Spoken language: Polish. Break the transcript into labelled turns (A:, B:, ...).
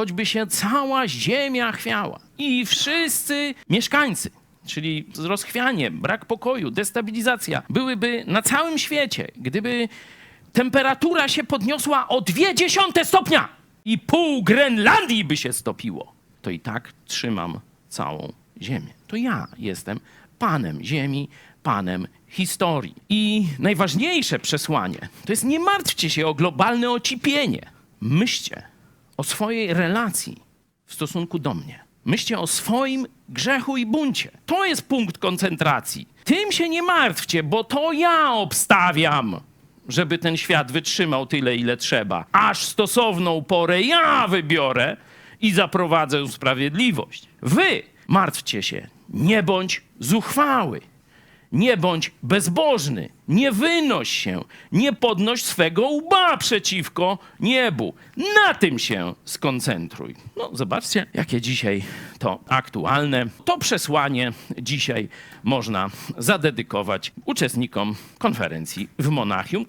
A: choćby się cała ziemia chwiała i wszyscy mieszkańcy, czyli rozchwianie, brak pokoju, destabilizacja, byłyby na całym świecie, gdyby temperatura się podniosła o dwie dziesiąte stopnia i pół Grenlandii by się stopiło, to i tak trzymam całą ziemię. To ja jestem panem ziemi, panem historii. I najważniejsze przesłanie to jest nie martwcie się o globalne ocipienie. Myślcie o swojej relacji w stosunku do mnie. Myślcie o swoim grzechu i buncie. To jest punkt koncentracji. Tym się nie martwcie, bo to ja obstawiam, żeby ten świat wytrzymał tyle, ile trzeba. Aż stosowną porę ja wybiorę i zaprowadzę sprawiedliwość. Wy martwcie się, nie bądź zuchwały. Nie bądź bezbożny, nie wynoś się, nie podnoś swego łba przeciwko niebu. Na tym się skoncentruj. No, zobaczcie, jakie dzisiaj to aktualne. To przesłanie dzisiaj można zadedykować uczestnikom konferencji w Monachium.